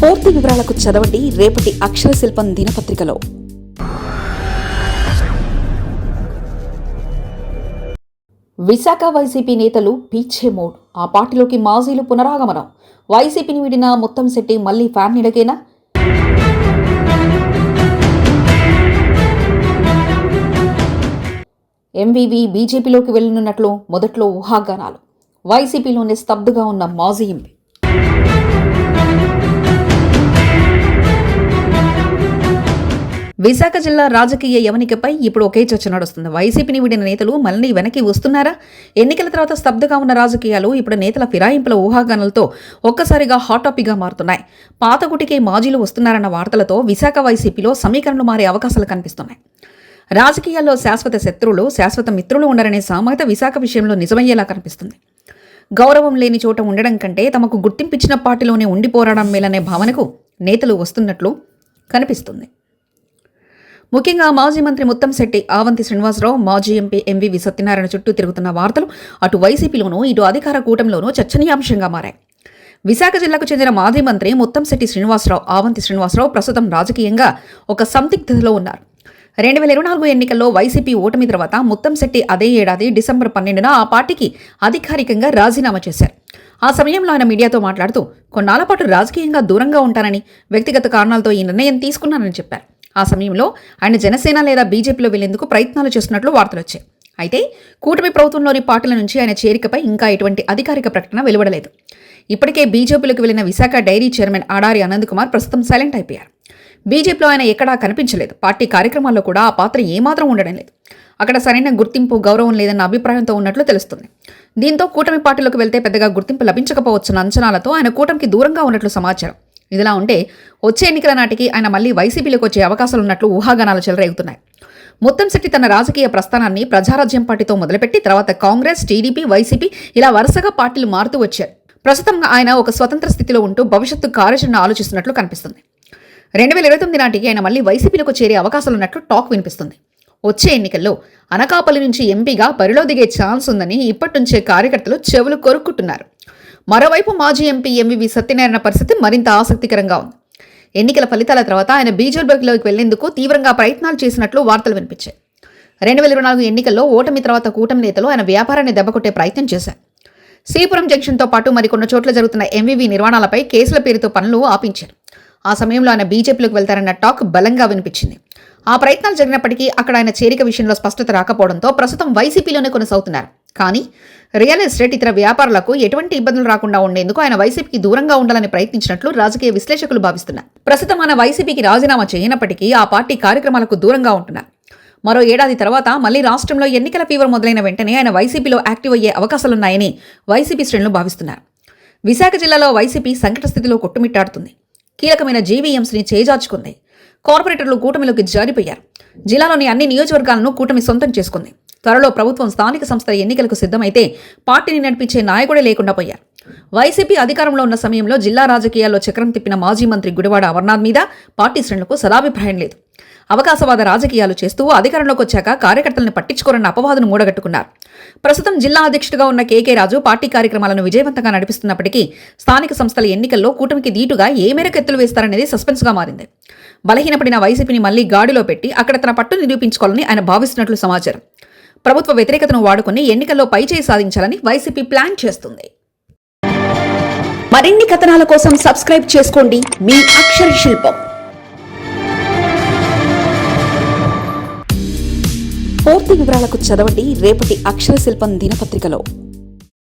పూర్తి వివరాలకు చదవండి రేపటి అక్షర శిల్పం దినపత్రికలో. విశాఖ వైసీపీ నేతలు పీచే మోడ్. ఆ పార్టీలోకి మాజీలు పునరాగమనం. వైసీపీని విడిన మొత్తం శెట్టి మళ్ళీ ఫ్యాన్ నిడకేనా ఎంవీవీ బీజేపీలోకి వెళ్ళనున్నట్లు మొదట్లో ఊహాగానాలు. వైసీపీలోనే స్తబ్దుగా ఉన్న మాజీ ఎంపీ విశాఖ జిల్లా రాజకీయ యవనికపై ఇప్పుడు ఒకే చర్చ నడుస్తుంది. వైసీపీని వీడిన నేతలు మళ్ళీ వెనక్కి వస్తున్నారా? ఎన్నికల తర్వాత స్తబ్దగా ఉన్న రాజకీయాలు ఇప్పుడు నేతల ఫిరాయింపుల ఊహాగానాలతో ఒక్కసారిగా హాట్ టాపిక్గా మారుతున్నాయి. పాతగుటికే మాజీలు వస్తున్నారన్న వార్తలతో విశాఖ వైసీపీలో సమీకరణలు మారే అవకాశాలు కనిపిస్తున్నాయి. రాజకీయాల్లో శాశ్వత శత్రువులు శాశ్వత మిత్రులు ఉండరనే సామెత విశాఖ విషయంలో నిజమయ్యేలా కనిపిస్తుంది. గౌరవం లేని చోట ఉండడం కంటే తమకు గుర్తింపిచ్చిన పార్టీలోనే ఉండి పోరాడడం మేలనే భావనకు నేతలు వస్తున్నట్లు కనిపిస్తుంది. ముఖ్యంగా మాజీ మంత్రి ముత్తంశెట్టి ఆవంతి శ్రీనివాసరావు మాజీ ఎంపీ ఎంవివి సత్యనారాయణ చుట్టూ తిరుగుతున్న వార్తలు అటు వైసీపీలోనూ ఇటు అధికార కూటమిలోనూ చర్చనీయాంశంగా మారాయి. విశాఖ జిల్లాకు చెందిన మాజీ మంత్రి ముత్తంశెట్టి శ్రీనివాసరావు ఆవంతి శ్రీనివాసరావు ప్రస్తుతం రాజకీయంగా ఒక సందిగ్ధతలో ఉన్నారు. రెండు వేల ఇరవై నాలుగు ఎన్నికల్లో వైసీపీ ఓటమి తర్వాత ముత్తంశెట్టి అదే ఏడాది డిసెంబర్ పన్నెండున ఆ పార్టీకి అధికారికంగా రాజీనామా చేశారు. ఆ సమయంలో ఆయన మీడియాతో మాట్లాడుతూ కొన్నాళ్ళ పాటు రాజకీయంగా దూరంగా ఉంటానని వ్యక్తిగత కారణాలతో ఈ నిర్ణయం తీసుకున్నానని చెప్పారు. ఆ సమయంలో ఆయన జనసేన లేదా బీజేపీలో వెళ్ళేందుకు ప్రయత్నాలు చేస్తున్నట్లు వార్తలు వచ్చాయి. అయితే కూటమి ప్రభుత్వంలోని పార్టీల నుంచి ఆయన చేరికపై ఇంకా ఎటువంటి అధికారిక ప్రకటన వెలువడలేదు. ఇప్పటికే బీజేపీలోకి వెళ్ళిన విశాఖ డైరీ చైర్మన్ ఆడారి ఆనంద్ కుమార్ ప్రస్తుతం సైలెంట్ అయిపోయారు. బీజేపీలో ఆయన ఎక్కడా కనిపించలేదు. పార్టీ కార్యక్రమాల్లో కూడా ఆ పాత్ర ఏమాత్రం ఉండడం లేదు. అక్కడ సరైన గుర్తింపు గౌరవం లేదన్న అభిప్రాయంతో ఉన్నట్లు తెలుస్తుంది. దీంతో కూటమి పార్టీలోకి వెళ్తే పెద్దగా గుర్తింపు లభించకపోవచ్చున్న అంచనాలతో ఆయన కూటమికి దూరంగా ఉన్నట్లు సమాచారం. ఇదిలా ఉంటే వచ్చే ఎన్నికల నాటికి ఆయన మళ్ళీ వైసీపీలోకి వచ్చే అవకాశాలు ఉన్నట్లు ఊహాగానాలు చెలరేగుతున్నాయి. ముత్తంశెట్టి తన రాజకీయ ప్రస్థానాన్ని ప్రజారాజ్యం పార్టీతో మొదలుపెట్టి తర్వాత కాంగ్రెస్ టీడీపీ వైసీపీ ఇలా వరుసగా పార్టీలు మారుతూ వచ్చారు ప్రస్తుతం ఆయన ఒక స్వతంత్ర స్థితిలో ఉంటూ భవిష్యత్తు కార్యాచరణ ఆలోచిస్తున్నట్లు కనిపిస్తుంది. రెండు వేల ఇరవై తొమ్మిది నాటికి ఆయన మళ్ళీ వైసీపీలకు చేరే అవకాశాలున్నట్లు టాక్ వినిపిస్తుంది. వచ్చే ఎన్నికల్లో అనకాపల్లి నుంచి ఎంపీగా బరిలో దిగే ఛాన్స్ ఉందని ఇప్పటి నుంచే కార్యకర్తలు చెవులు కొరుక్కుంటున్నారు మరోవైపు మాజీ ఎంపీ ఎంవివి సత్యనారాయణ పరిస్థితి మరింత ఆసక్తికరంగా ఉంది. ఎన్నికల ఫలితాల తర్వాత ఆయన బీజేపీలోకి వెళ్ళేందుకు తీవ్రంగా ప్రయత్నాలు చేసినట్లు వార్తలు వినిపించాయి. రెండు వేల ఇరవై నాలుగు ఎన్నికల్లో ఓటమి తర్వాత కూటమి నేతలు ఆయన వ్యాపారాన్ని దెబ్బకొట్టే ప్రయత్నం చేశారు. శ్రీపురం జంక్షన్తో పాటు మరికొన్ని చోట్ల జరుగుతున్న ఎంవివి నిర్మాణాలపై కేసుల పేరుతో పనులు ఆపించారు. ఆ సమయంలో ఆయన బీజేపీలోకి వెళ్తారన్న టాక్ బలంగా వినిపించింది. ఆ ప్రయత్నాలు జరిగినప్పటికీ అక్కడ ఆయన చేరిక విషయంలో స్పష్టత రాకపోవడంతో ప్రస్తుతం వైసీపీలోనే కొనసాగుతున్నారు. కానీ రియల్ ఎస్టేట్ ఇతర వ్యాపారులకు ఎటువంటి ఇబ్బందులు రాకుండా ఉండేందుకు ఆయన వైసీపీకి దూరంగా ఉండాలని ప్రయత్నించినట్లు రాజకీయ విశ్లేషకులు భావిస్తున్నారు. ప్రస్తుతం ఆయన వైసీపీకి రాజీనామా చేయనప్పటికీ ఆ పార్టీ కార్యక్రమాలకు దూరంగా ఉంటున్నారు. మరో ఏడాది తర్వాత మళ్ళీ రాష్ట్రంలో ఎన్నికల ఫీవర్ మొదలైన వెంటనే ఆయన వైసీపీలో యాక్టివ్ అయ్యే అవకాశాలున్నాయని వైసీపీ శ్రేణులు భావిస్తున్నారు. విశాఖ జిల్లాలో వైసీపీ సంకట స్థితిలో కొట్టుమిట్టాడుతుంది. కీలకమైన జీవీఎంసీని చేజార్చుకుంది. కార్పొరేటర్లు కూటమిలోకి జారిపోయారు. జిల్లాలోని అన్ని నియోజకవర్గాలను కూటమి సొంతం చేసుకుంది. త్వరలో ప్రభుత్వం స్థానిక సంస్థల ఎన్నికలకు సిద్ధమైతే పార్టీని నడిపించే నాయకుడే లేకుండా పోయారు. వైసీపీ అధికారంలో ఉన్న సమయంలో జిల్లా రాజకీయాల్లో చక్రం తిప్పిన మాజీ మంత్రి గుడివాడ అమర్నాథ్ మీద పార్టీ శ్రేణులకు సదాభిప్రాయం లేదు. అవకాశవాద రాజకీయాలు చేస్తూ అధికారంలోకి వచ్చాక కార్యకర్తలను పట్టించుకోరన్న అపవాదును మూడగట్టుకున్నారు. ప్రస్తుతం జిల్లా అధ్యక్షుడిగా ఉన్న కేకే రాజు పార్టీ కార్యక్రమాలను విజయవంతంగా నడిపిస్తున్నప్పటికీ స్థానిక సంస్థల ఎన్నికల్లో కూటమికి దీటుగా ఏ మేరకు ఎత్తులు వేస్తారనేది సస్పెన్స్గా మారింది. బలహీనపడిన వైసీపీని మళ్ళీ గాడిలో పెట్టి అక్కడ తన పట్టు నిరూపించుకోవాలని ఆయన భావిస్తున్నట్లు సమాచారం. ప్రభుత్వ వ్యతిరేకతను వాడుకుని ఎన్నికల్లో పైచేయి సాధించాలని వైసీపీ ప్లాన్ చేస్తుంది. మరిన్ని కథనాల కోసం సబ్స్క్రైబ్ చేసుకోండి మీ అక్షర శిల్పం. పూర్తి వివరాలకు చదవండి రేపటి అక్షర శిల్పం దినపత్రికలో.